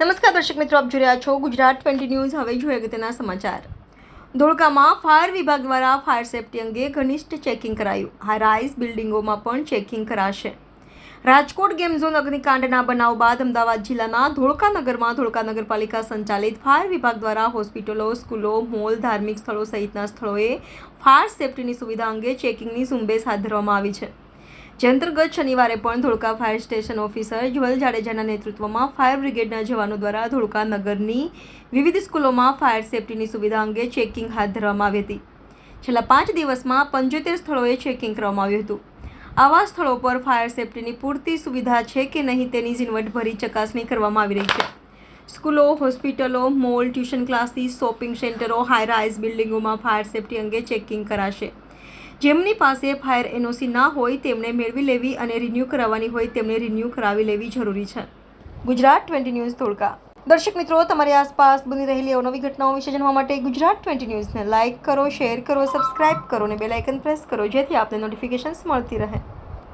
નમસ્કાર દર્શક મિત્રો, આપ જોઈ રહ્યા છો ગુજરાત ટ્વેન્ટી ન્યૂઝ. હવે જોઈએ અગત્યના સમાચાર. ધોળકામાં ફાયર વિભાગ દ્વારા ફાયર સેફટી અંગે ઘનિષ્ઠ ચેકિંગ કરાયું. હાઈ રાઇઝ બિલ્ડિંગોમાં પણ ચેકિંગ કરાશે. રાજકોટ ગેમ ઝોન અગ્નિકાંડના બનાવ બાદ અમદાવાદ જિલ્લાના ધોળકા નગરમાં ધોળકા નગરપાલિકા સંચાલિત ફાયર વિભાગ દ્વારા હોસ્પિટલો, સ્કૂલો, મોલ, ધાર્મિક સ્થળો સહિતના સ્થળોએ ફાયર સેફટીની સુવિધા અંગે ચેકિંગની ઝુંબેશ હાથ ધરવામાં આવી છે. જે અંતર્ગત શનિવારે પણ Dholka fire station officer Jwal જાડેજાના નેતૃત્વમાં ફાયર બ્રિગેડના જવાનો દ્વારા ધોળકા નગરની વિવિધ સ્કૂલોમાં ફાયર સેફટીની સુવિધા અંગે ચેકિંગ હાથ ધરવામાં આવી હતી. છેલ્લા પાંચ દિવસમાં પંચોતેર સ્થળોએ ચેકિંગ કરવામાં આવ્યું હતું. આવા સ્થળો પર ફાયર સેફટીની પૂરતી સુવિધા છે કે નહીં તેની ઝીણવટભરી ચકાસણી કરવામાં આવી રહી છે. સ્કૂલો, હોસ્પિટલો, મોલ, ટ્યુશન ક્લાસીસ, શોપિંગ સેન્ટરો હાઈ રાઇઝ બિલ્ડિંગોમાં ફાયર સેફટી અંગે ચેકિંગ કરાશે. જેમની પાસે ફાયર એનઓસી ના હોય તેમણે મેળવી લેવી અને રિન્યૂ કરાવવાની હોય તેમણે રિન્યૂ કરાવી લેવી જરૂરી છે. ગુજરાત ટ્વેન્ટી ન્યૂઝ ધોળકા દર્શક મિત્રો, તમારી આસપાસ બની રહેલી અવનવી ઘટનાઓ વિશે જાણવા માટે ગુજરાત ટ્વેન્ટી ન્યૂઝને લાઇક કરો, શેર કરો, સબસ્ક્રાઇબ કરો અને બેલ આઇકન પ્રેસ કરો, જેથી આપને નોટિફિકેશન્સ મળતી રહે.